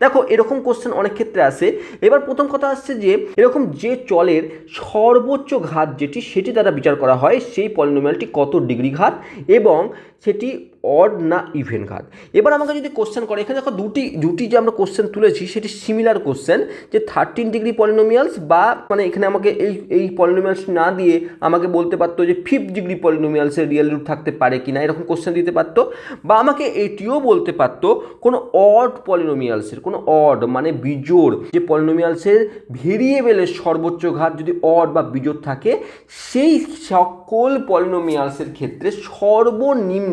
দেখো, এরকম কোশ্চেন অনেক ক্ষেত্রে আসে এবার প্রথম কথা আসছে যে, এরকম যে চলের সর্বোচ্চ ঘাত যেটি, সেটি দ্বারা বিচার করা হয়, সেই পলিনোমিয়ালটি কত ডিগ্রি ঘাত? এবং সেটি অড না ইভেন ঘাত। এবার আমাকে যদি কোশ্চেন করে, এখানে দেখো দুটি দুটি যে আমরা কোশ্চেন তুলেছি, সেটি সিমিলার কোশ্চেন যে থার্টিন ডিগ্রি পলিনোমিয়ালস বা মানে এখানে আমাকে এই এই পলিনোমিয়ালস না দিয়ে আমাকে বলতে পারতো যে ফিফথ ডিগ্রি পলিনোমিয়ালসের রিয়েল রুট থাকতে পারে কি না এরকম কোশ্চেন দিতে পারতো। বা আমাকে এটিও বলতে পারতো কোনো অড পলিনোমিয়ালসের কোনো অড মানে বিজোড়, যে পলিনোমিয়ালসের ভেরিয়েবলের সর্বোচ্চ ঘাত যদি অড বা বিজোড় থাকে, সেই সকল পলিনোমিয়ালসের ক্ষেত্রে সর্বনিম্ন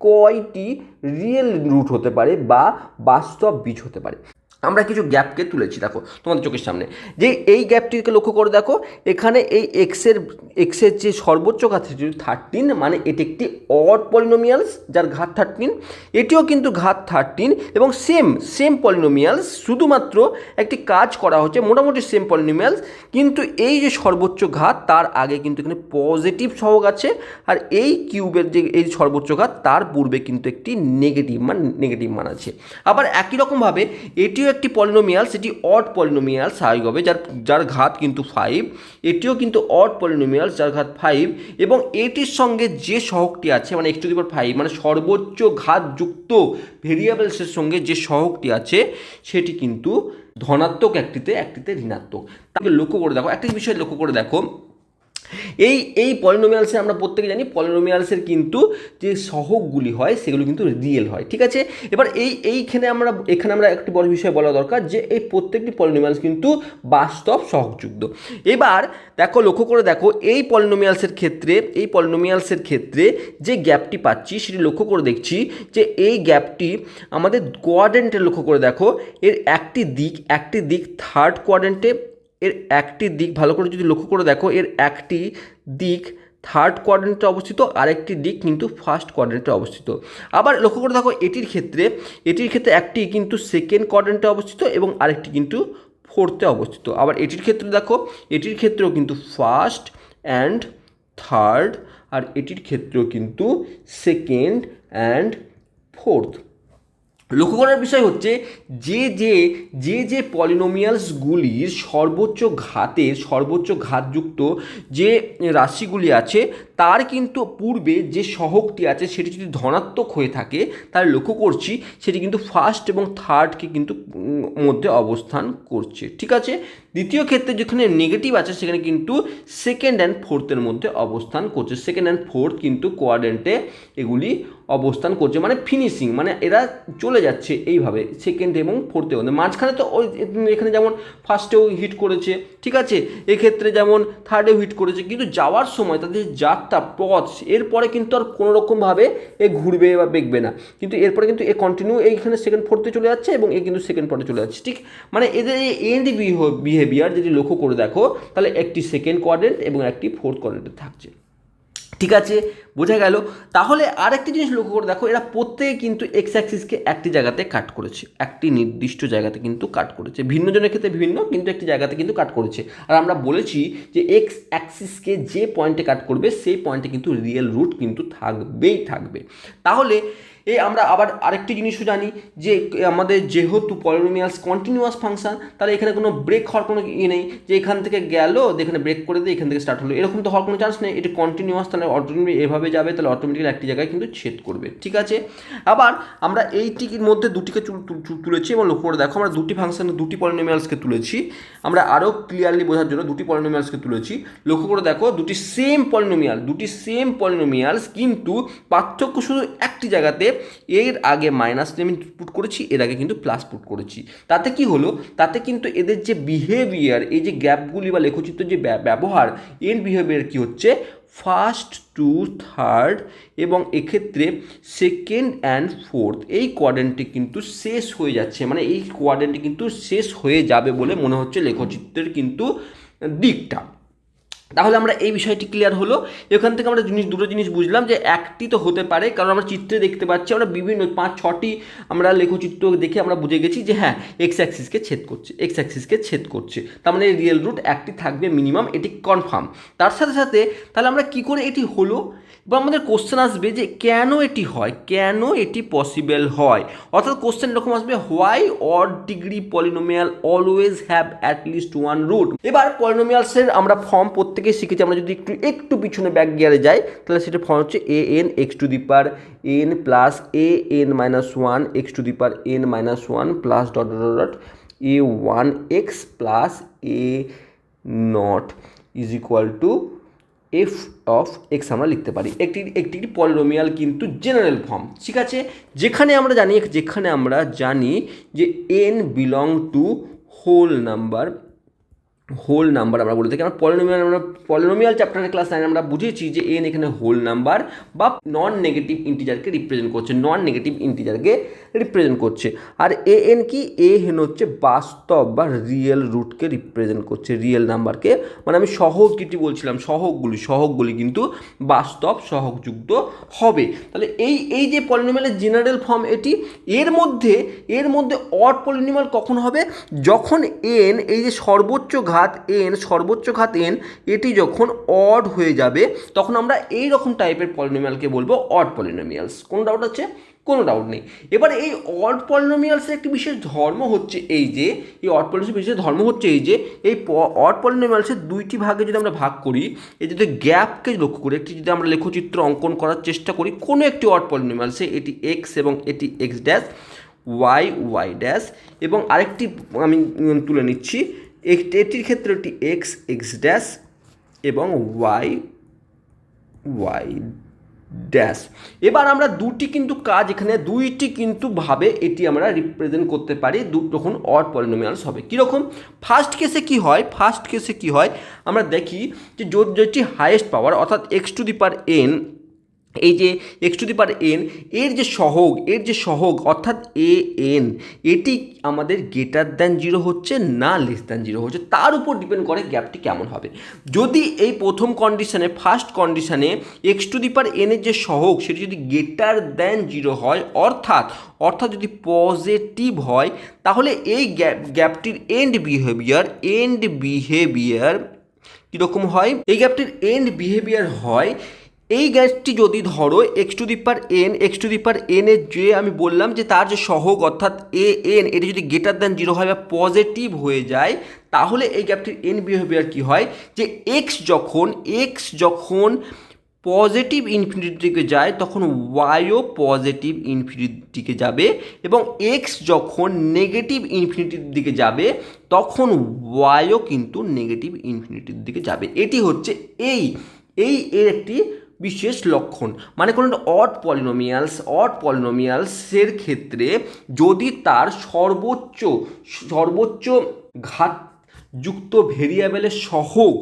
কয়টি রিয়েল রুট হতে পারে বা বাস্তব বীজ হতে পারে? আমরা কিছু গ্যাপকে তুলেছি, দেখো, তোমাদের চোখের সামনে। যে এই গ্যাপটিকে লক্ষ্য করে দেখো, এখানে এই এক্সের এক্সের যে সর্বোচ্চ ঘাত যদি থার্টিন মানে এটি একটি অড পলিনোমিয়ালস যার ঘাত থার্টিন এটিও কিন্তু ঘাত থার্টিন এবং সেম সেম পলিনোমিয়ালস শুধুমাত্র একটি কাজ করা হচ্ছে মোটামুটি সেম পলিনোমিয়ালস কিন্তু এই যে সর্বোচ্চ ঘাত, তার আগে কিন্তু এখানে পজিটিভ সহগ আছে, আর এই কিউবের যে, এই সর্বোচ্চ ঘাত, তার পূর্বে কিন্তু একটি নেগেটিভ মান নেগেটিভ মান আছে। আবার একই রকমভাবে এটিও একটি পলিনোমিয়াল সেটি অড পলিনোমিয়াল স্বাভাবিকভাবে যার যার ঘাত কিন্তু ফাইভ এটিও কিন্তু অড পলিনোমিয়াল যার ঘাত ফাইভ এবং এটির সঙ্গে যে সহগটি আছে মানে x to the power five মানে সর্বোচ্চ ঘাতযুক্ত ভেরিয়েবলসের সঙ্গে যে সহগটি আছে, সেটি কিন্তু ধনাত্মক একটিতে একটিতে ঋণাত্মক। তাকে লক্ষ্য করে দেখো, একটি বিষয় লক্ষ্য করে দেখো। এই এই পলিনোমিয়ালসে আমরা প্রত্যেকে জানি পলিনোমিয়ালসের কিন্তু যে সহগগুলি হয়, সেগুলো কিন্তু রিয়েল হয়, ঠিক আছে? এবার এই, এইখানে আমরা, এখানে আমরা একটি বড় বিষয় বলা দরকার যে এই প্রত্যেকটি পলিনোমিয়ালস কিন্তু বাস্তব সহগযুক্ত। এবার দেখো, লক্ষ্য করে দেখো, এই পলিনোমিয়ালসের ক্ষেত্রে, এই পলিনোমিয়ালসের ক্ষেত্রে যে গ্যাপটি পাচ্ছি, সেটি লক্ষ্য করে দেখছি যে এই গ্যাপটি আমাদের কোয়াড্রেন্টে লক্ষ্য করে দেখো, এর একটি দিক একটি দিক থার্ড কোয়াড্রেন্টে এর একটি দিক ভালো করে যদি লক্ষ্য করে দেখো, এর একটি দিক থার্ড কোয়াড্রেন্টে অবস্থিত, আরেকটি দিক কিন্তু ফার্স্ট কোয়াড্রেন্টে অবস্থিত। আবার লক্ষ্য করে দেখো, এটির ক্ষেত্রে এটির ক্ষেত্রে একটি কিন্তু সেকেন্ড কোয়াড্রেন্টে অবস্থিত এবং আরেকটি কিন্তু ফোর্থে অবস্থিত। আবার এটির ক্ষেত্রে দেখো, এটির ক্ষেত্রেও কিন্তু ফার্স্ট অ্যান্ড থার্ড আর এটির ক্ষেত্রেও কিন্তু সেকেন্ড অ্যান্ড ফোর্থ লক্ষ্য করার বিষয় হচ্ছে যে যে যে যে পলিনোমিয়ালসগুলির সর্বোচ্চ ঘাতের সর্বোচ্চ ঘাতযুক্ত যে রাশিগুলি আছে, তার কিন্তু পূর্বে যে সহগটি আছে, সেটি যদি ধনাত্মক হয়ে থাকে, তাহলে লক্ষ্য করছি সেটি কিন্তু ফার্স্ট এবং থার্ডকে কিন্তু মধ্যে অবস্থান করছে। ঠিক আছে? দ্বিতীয় ক্ষেত্রে যেখানে নেগেটিভ আছে, সেখানে কিন্তু সেকেন্ড অ্যান্ড ফোর্থের মধ্যে অবস্থান করছে। সেকেন্ড অ্যান্ড ফোর্থ কিন্তু কোয়াড্রেন্টে এগুলি অবস্থান করছে মানে ফিনিশিং মানে এরা চলে যাচ্ছে এইভাবে সেকেন্ড এবং ফোর্থে মধ্যে মাঝখানে তো ওই এখানে যেমন ফার্স্টেও হিট করেছে, ঠিক আছে? এক্ষেত্রে যেমন থার্ডেও হিট করেছে, কিন্তু যাওয়ার সময় তাদের যাত্রা পথ, এরপরে কিন্তু আর কোনো রকমভাবে এ ঘুরবে বা বেঁকবে না। কিন্তু এরপরে কিন্তু এ কন্টিনিউ এইখানে সেকেন্ড ফোর্থে চলে যাচ্ছে এবং এ কিন্তু সেকেন্ড পথে চলে যাচ্ছে, ঠিক? মানে এদের এই এন্ড বিহেভিয়ার যদি লক্ষ্য করে দেখো, তাহলে একটি সেকেন্ড কোয়াড্রেন্ট এবং একটি ফোর্থ কোয়াড্রেন্টে থাকছে। ঠিক আছে? বোঝা গেল? তাহলে আর একটি জিনিস লক্ষ্য করে দেখো, এরা প্রত্যেকে কিন্তু এক্স অ্যাক্সিসকে একটি জায়গাতে কাট করেছে। একটি নির্দিষ্ট জায়গাতে কিন্তু কাট করেছে। ভিন্ন জনের ক্ষেত্রে ভিন্ন, কিন্তু একটি জায়গাতে কিন্তু কাট করেছে। আর আমরা বলেছি যে এক্স অ্যাক্সিসকে যে পয়েন্টে কাট করবে, সেই পয়েন্টে কিন্তু রিয়েল রুট কিন্তু থাকবেই থাকবে। তাহলে এই আমরা আবার আরেকটি জিনিসও জানি যে, আমাদের যেহেতু পলিনোমিয়ালস কন্টিনিউয়াস ফাংশন তাহলে এখানে কোনো ব্রেক হওয়ার কোনো ইয়ে নেই। যে এখান থেকে গেল এখানে ব্রেক করে দিয়ে এখান থেকে স্টার্ট হলো। এরকম তো হওয়ার কোনো চান্স নেই। এটি কন্টিনিউয়াস তাহলে অটোমেটিক এভাবে যাবে, তাহলে অটোমেটিক্যালি একটি জায়গায় কিন্তু ছেদ করবে। ঠিক আছে? আবার আমরা এইটির মধ্যে দুটিকে তুলেছি এবং লক্ষ্য করে দেখো, আমরা দুটি ফাংশন দুটি পলিনোমিয়ালসকে তুলেছি। আমরা আরও ক্লিয়ারলি বোঝার জন্য দুটি পলিনোমিয়ালসকে তুলেছি। লক্ষ্য করে দেখো, দুটি সেম পলিনোমিয়াল দুটি সেম পলিনোমিয়ালস কিন্তু পার্থক্য শুধু একটি জায়গাতে এর আগে মাইনাস আমি পুট করেছি, এর আগে কিন্তু প্লাস পুট করেছি। তাতে কি হলো? তাতে কিন্তু এদের যে বিহেভিয়ার এই যে গ্যাপগুলি বা লেখচিত্র যে ব্যা- ব্যবহার, এর বিহেভিয়ার কি হচ্ছে? ফার্স্ট টু থার্ড এবং এক্ষেত্রে সেকেন্ড অ্যান্ড ফোর্থ এই কোয়াড্রেন্টটি কিন্তু শেষ হয়ে যাচ্ছে। মানে এই কোয়াড্রেন্টটি কিন্তু শেষ হয়ে যাবে বলে মনে হচ্ছে লেখচিত্রের কিন্তু দিকটা। তাহলে আমরা এই বিষয়টি ক্লিয়ার হলো। এখান থেকে আমরা জিনিস, দুটো জিনিস বুঝলাম যে একটি তো হতে পারে, কারণ আমরা চিত্রে দেখতে পাচ্ছি, আমরা বিভিন্ন পাঁচ, ছটি আমরা লেখচিত্র দেখে আমরা বুঝে গেছি যে হ্যাঁ এক্স অ্যাক্সিসকে ছেদ করছে এক্স অ্যাক্সিসকে ছেদ করছে। তার মানে রিয়েল রুট একটি থাকবে মিনিমাম এটি কনফার্ম তার সাথে সাথে তাহলে আমরা কি করে এটি হলো? বা আমাদের কোশ্চেন আসবে যে কেন এটি হয়? কেন এটি পসিবল হয়? অর্থাৎ কোশ্চেন এরকম আসবে why odd degree polynomial always have at least one root এবার পলিনোমিয়ালসের আমরা ফর্ম প্রত্যেকে শিখেছি। আমরা যদি একটু একটু পিছনে ব্যাক গিয়ারে যাই, তাহলে সেটা ফর্ম হচ্ছে a n x to the power n plus a n minus one x to the power n minus one plus dot dot dot a one x plus a naught is equal to f of x আমরা লিখতে পারি। একটি একটি polynomial কিন্তু general form ঠিক আছে? যেখানে আমরা জানি, যেখানে আমরা জানি যে n belong to whole number whole number আমরা বলে থাকি। আমরা পলিনোমিয়াল আমরা পলিনোমিয়াল চ্যাপ্টারের ক্লাস নাইন আমরা বুঝেছি যে এন এখানে হোল নাম্বার বা নন নেগেটিভ ইন্টিজারকে রিপ্রেজেন্ট করছে নন নেগেটিভ ইন্টিজারকে রিপ্রেজেন্ট করছে। আর এ এন কি? এ হেন হচ্ছে বাস্তব বা রিয়েল রুটকে রিপ্রেজেন্ট করছে রিয়েল নাম্বারকে মানে আমি সহগ যেটি বলছিলাম, সহগগুলি সহগগুলি কিন্তু বাস্তব, সহগযুক্ত হবে। তাহলে এই এই যে পলিনোমিয়ালের জেনারেল ফর্ম এটি, এর মধ্যে এর মধ্যে অড পলিনোমিয়াল কখন হবে? যখন এন এই যে সর্বোচ্চ ঘাত এন সর্বোচ্চ ঘাত এন এটি যখন অড হয়ে যাবে, তখন আমরা এই রকম টাইপের পলিনোমিয়ালকে বলব অড পলিনোমিয়ালস কোনো ডাউট আছে? কোনো ডাউট নেই। এবার এই অড পলিনোমিয়ালসের একটি বিশেষ ধর্ম হচ্ছে এই যে, এই অড পলিনোমিয়ালসের বিশেষ ধর্ম হচ্ছে এই যে, এই অড পলিনোমিয়ালসের দুইটি ভাগে যদি আমরা ভাগ করি, এই যদি গ্যাপকে লক্ষ্য করি একটি যদি আমরা লেখচিত্র অঙ্কন করার চেষ্টা করি, কোনো একটি অড পলিনোমিয়ালসে এটি এক্স এবং এটি x dash y y dash এবং আরেকটি আমি তুলে নিচ্ছি এটির ক্ষেত্রে একটি এক্স এক্স ড্যাশ এবং ওয়াই ওয়াই ড্যাশ এবার আমরা দুটি কিন্তু কাজ এখানে, দুইটি কিন্তু ভাবে এটি আমরা রিপ্রেজেন্ট করতে পারি দু তখন অড পলিনোমিয়ালস হবে। কীরকম? ফার্স্ট কেসে কি হয়? ফার্স্ট কেসে কি হয়? আমরা দেখি যে যেটি হাইয়েস্ট পাওয়ার অর্থাৎ x to the power n এই যে x to the power n এর যে সহগ, এর যে সহগ, অর্থাৎ এ এন এটি আমাদের গ্রেটার দ্যান জিরো হচ্ছে না লেস দ্যান জিরো হচ্ছে। তার উপর ডিপেন্ড করে গ্যাপটি কেমন হবে। যদি এই প্রথম কন্ডিশনে ফার্স্ট কন্ডিশনে এক্স টু দি পার এনের যে সহগ, সেটি যদি গ্রেটার দ্যান জিরো হয়, অর্থাৎ অর্থাৎ যদি পজিটিভ হয়, তাহলে এই গ্যাপ গ্যাপটির এন্ড বিহেভিয়ার এন্ড বিহেভিয়ার কীরকম হয়? এই গ্যাপটির এন্ড বিহেভিয়ার হয় এই গ্যাসটি যদি ধরো x to the power n x to the power n এর যে আমি বললাম যে তার যে সহগ অর্থাৎ এ এন এটি যদি গ্রেটার দ্যান জিরো হয় বা পজিটিভ হয়ে যায়, তাহলে এই গ্যাপটির এন বিহেভিয়ার কি হয়? যে এক্স যখন এক্স যখন পজিটিভ ইনফিনিটির দিকে যায়, তখন ওয়াইও পজিটিভ ইনফিনিটির দিকে যাবে এবং এক্স যখন নেগেটিভ ইনফিনিটির দিকে যাবে, তখন ওয়াইও কিন্তু নেগেটিভ ইনফিনিটির দিকে যাবে। এটি হচ্ছে এই এই এর একটি বিশেষ লক্ষণ। মানে কোনো অড পলিনোমিয়ালস অড পলিনোমিয়ালসের ক্ষেত্রে যদি তার সর্বোচ্চ সর্বোচ্চ ঘাত যুক্ত ভেরিয়েবলের সহগ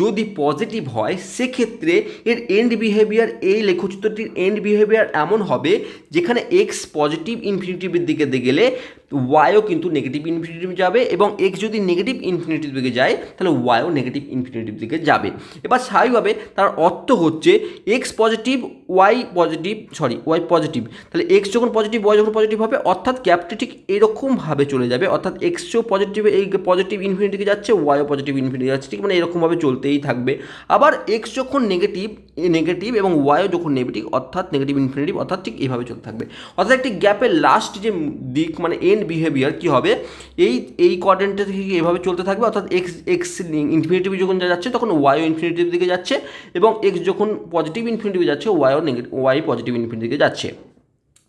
যদি পজিটিভ হয়, সেক্ষেত্রে এর এন্ড বিহেভিয়ার এই লেখচিত্রটির এন্ড বিহেভিয়ার এমন হবে যেখানে এক্স পজিটিভ ইনফিনিটিভের দিকে গেলে ওয়াইও কিন্তু নেগেটিভ ইনফিনিটিভ যাবে এবং এক্স যদি নেগেটিভ ইনফিনিটিভ দিকে যায়, তাহলে ওয়াইও নেগেটিভ ইনফিনিটিভ দিকে যাবে। এবার স্বাভাবিকভাবে তার অর্থ হচ্ছে x positive y positive sorry y positive তাহলে এক্স যখন পজিটিভ ওয়াই যখন পজিটিভ হবে, অর্থাৎ গ্যাপটি ঠিক এরকমভাবে চলে যাবে। অর্থাৎ এক্সও পজিটিভ এই পজিটিভ ইনফিনিটিকে যাচ্ছে ওয়াইও পজিটিভ ইনফিনিটি যাচ্ছে, ঠিক মানে এরকমভাবে চলতেই থাকবে। আবার এক্স যখন নেগেটিভ নেগেটিভ এবং ওয়াইও যখন নেগেটিভ অর্থাৎ নেগেটিভ ইনফিনিটিভ অর্থাৎ ঠিক এইভাবে চলতে থাকবে। অর্থাৎ একটি গ্যাপের লাস্ট যে দিক মানে এন্ড বিহেভিয়ার কি হবে? এই এই কোয়াড্রেন্টে থেকে এভাবে চলতে থাকবে, অর্থাৎ এক্স এক্স ইনফিনিটিভ যখন যা যাচ্ছে, তখন ওয়াইও ইনফিনিটিভ দিকে যাচ্ছে এবং এক্স যখন পজিটিভ ইনফিনিটিভ যাচ্ছে ওয়াইও নেগেটিভ ওয়াই পজিটিভ ইনফিনিটিভ দিকে যাচ্ছে।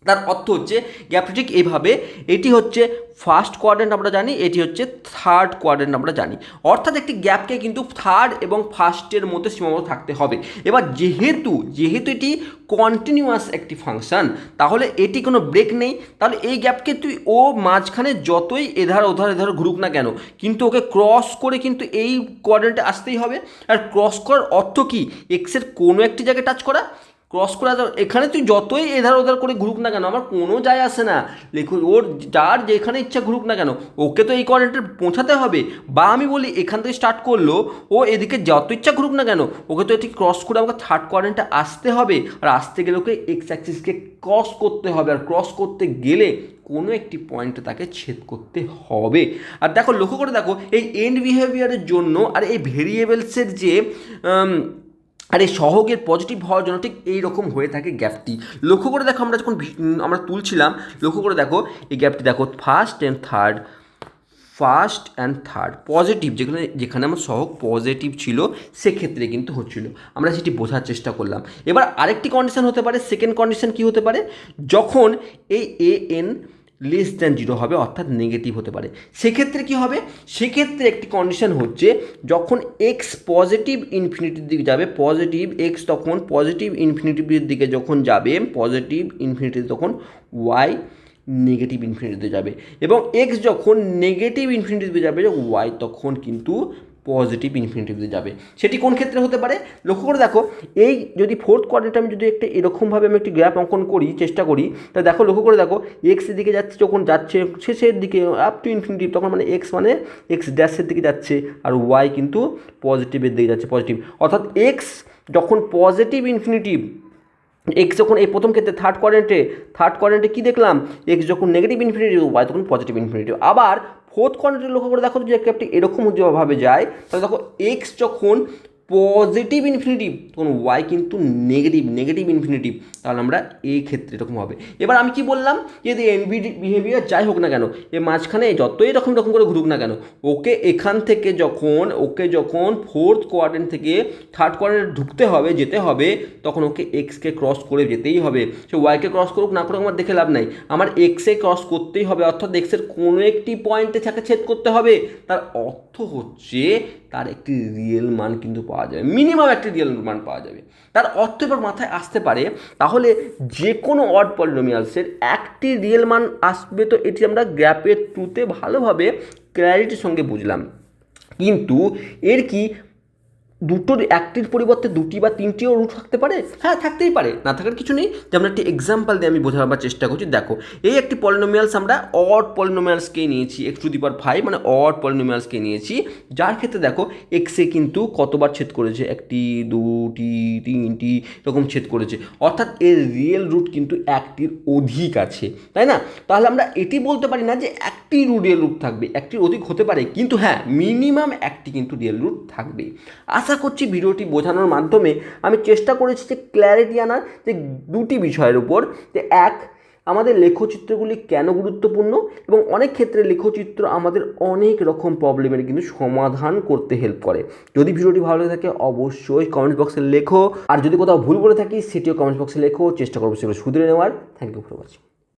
তার অর্থ হচ্ছে গ্যাপটি ঠিক এইভাবে, এটি হচ্ছে ফার্স্ট কোয়াড্রেন্ট আমরা জানি, এটি হচ্ছে থার্ড কোয়াড্রেন্ট আমরা জানি। অর্থাৎ একটি গ্যাপকে কিন্তু থার্ড এবং ফার্স্টের মধ্যে সীমাবদ্ধ থাকতে হবে। এবার যেহেতু যেহেতু এটি কন্টিনিউয়াস একটি ফাংশন তাহলে এটি কোনো ব্রেক নেই। তাহলে এই গ্যাপকে তুই ও মাঝখানে যতই এধার ওধার এধার ঘুরুক না কেন, কিন্তু ওকে ক্রস করে কিন্তু এই কোয়াড্রেন্টে আসতেই হবে। আর ক্রস করার অর্থ কি? এক্সের কোনো একটি জায়গায় টাচ করা ক্রস করে এখানে তুই যতই এধার ওধার করে ঘুরুক না কেন, আমার কোনো যায় আসে না। লেখো ওর যার যেখানে ইচ্ছা ঘুরুক না কেন, ওকে তো এই কোয়ারেন্টে পৌঁছাতে হবে। বা আমি বলি, এখান থেকে স্টার্ট করল, ও এদিকে যত ইচ্ছা ঘুরুক না কেন, ওকে তো এটি ক্রস করে আমাকে থার্ড কোয়ারেন্টে আসতে হবে। আর আসতে গেলে ওকে এক্স অ্যাক্সিসকে ক্রস করতে হবে। আর ক্রস করতে গেলে কোনো একটি পয়েন্টে তাকে ছেদ করতে হবে। আর দেখো, লক্ষ্য করে দেখো, এই এন্ড বিহেভিয়ারের জন্য আর এই ভেরিয়েবলসের যে আর এই সহগের পজিটিভ হওয়ার জন্য ঠিক এই রকম হয়ে থাকে গ্যাপটি লক্ষ্য করে দেখো, আমরা যখন আমরা তুলছিলাম, লক্ষ্য করে দেখো, এই গ্যাপটি দেখো first and third first and third positive যেখানে যেখানে আমার সহগ পজিটিভ ছিল, সেক্ষেত্রে কিন্তু হচ্ছিল। আমরা সেটি বোঝার চেষ্টা করলাম। এবার আরেকটি কন্ডিশন হতে পারে সেকেন্ড কন্ডিশন কি হতে পারে? যখন এই a n less than zero হবে, অর্থাৎ নেগেটিভ হতে পারে। সেক্ষেত্রে কি হবে? সেক্ষেত্রে একটি কন্ডিশন হচ্ছে, যখন এক্স পজিটিভ ইনফিনিটির দিকে যাবে পজিটিভ এক্স তখন পজিটিভ ইনফিনিটিভের দিকে যখন যাবে পজিটিভ ইনফিনিটি তখন ওয়াই নেগেটিভ ইনফিনিটিতে যাবে। এবং এক্স যখন নেগেটিভ ইনফিনিটিতে যাবে ওয়াই তখন কিন্তু পজিটিভ ইনফিনিটিতে যাবে। সেটি কোন ক্ষেত্রে হতে পারে? লক্ষ্য করে দেখো, এই যদি ফোর্থ কোয়ার্ডারটা আমি যদি একটা এরকমভাবে আমি একটি গ্রাফ অঙ্কন করি, চেষ্টা করি, তা দেখো, লক্ষ্য করে দেখো এক্স দিকে যাচ্ছে, যখন যাচ্ছে, শেষের দিকে আপ টু ইনফিনিটিভ তখন মানে এক্স মানে এক্স ড্যাশের দিকে যাচ্ছে, আর ওয়াই কিন্তু পজিটিভের দিকে যাচ্ছে পজিটিভ অর্থাৎ এক্স যখন পজিটিভ ইনফিনিটিভ এক্স যখন এই প্রথম ক্ষেত্রে থার্ড কোয়ারেন্টে থার্ড কোয়ারেন্টে কী দেখলাম? এক্স যখন নেগেটিভ ইনফিনিটিভ ওয়াই তখন পজিটিভ ইনফিনিটিভ আবার ফোর্থ কোয়ান্টিটি লক্ষ্য করে দেখো যে একটি এরকম ভাবে যায় তাহলে দেখো এক্স যখন পজিটিভ ইনফিনিটিভ তখন ওয়াই কিন্তু নেগেটিভ নেগেটিভ ইনফিনিটিভ তাহলে আমরা এই ক্ষেত্রে এরকম হবে। এবার আমি কি বললাম? যদি এনবিডি বিহেভিয়ার যাই হোক না কেন, এ মাঝখানে যতই রকম রকম করে ঘুরুক না কেন, ওকে এখান থেকে যখন, ওকে যখন ফোর্থ কোয়ার্ডেন্ট থেকে থার্ড কোয়ার্ডেন্ট ঢুকতে হবে, যেতে হবে, তখন ওকে এক্সকে ক্রস করে যেতেই হবে। সে ওয়াইকে ক্রস করুক না করুক আমার দেখে লাভ নাই। আমার এক্সে ক্রস করতেই হবে, অর্থাৎ এক্সের কোনো একটি পয়েন্টে তাকে ছেদ করতে হবে। তার অর্থ হচ্ছে, তার একটি রিয়েল মান কিন্তু পাওয়া যাবে মিনিমাম একটি রিয়েল মান পাওয়া যাবে। তার অর্থ এবার মাথায় আসতে পারে, তাহলে যে কোনো অড পলিনোমিয়ালসের একটি রিয়েল মান আসবে তো এটি আমরা গ্যাপের ট্রুতে ভালোভাবে ক্ল্যারিটির সঙ্গে বুঝলাম। কিন্তু এর কি দুটোর একটির পরিবর্তে দুটি বা তিনটিও রুট থাকতে পারে? হ্যাঁ থাকতেই পারে। না থাকার কিছু নেই। যেমন একটি এক্সাম্পল দিয়ে আমি বোঝাবার চেষ্টা করছি। দেখো, এই একটি পলিনোমিয়ালস আমরা অড পলিনোমিয়ালসকে নিয়েছি? X to the power five মানে অড পলিনোমিয়ালসকে নিয়েছি? যার ক্ষেত্রে দেখো এক্সে কিন্তু কতবার ছেদ করেছে? একটি, দুটি, তিনটি, এরকম ছেদ করেছে। অর্থাৎ এর রিয়েল রুট কিন্তু একটির অধিক আছে। তাই না? তাহলে আমরা এটি বলতে পারি না যে একটি রিয়েল রুট থাকবে। একটির অধিক হতে পারে। কিন্তু হ্যাঁ মিনিমাম একটি কিন্তু রিয়েল রুট থাকবে আশা করছি ভিডিওটি বোঝানোর মাধ্যমে আমি চেষ্টা করেছি যে ক্ল্যারিটি আনার যে দুটি বিষয়ের উপর, যে এক, আমাদের লেখচিত্রগুলি কেন গুরুত্বপূর্ণ এবং অনেক ক্ষেত্রে লেখচিত্র আমাদের অনেক রকম প্রবলেমের কিন্তু সমাধান করতে হেল্প করে। যদি ভিডিওটি ভালো লাগে থাকে, অবশ্যই কমেন্ট বক্সে লেখো। আর যদি কোথাও ভুল করে থাকি, সেটিও কমেন্ট বক্সে লেখো। চেষ্টা করব সেগুলো শুধরে নেওয়ার। Thank you for watching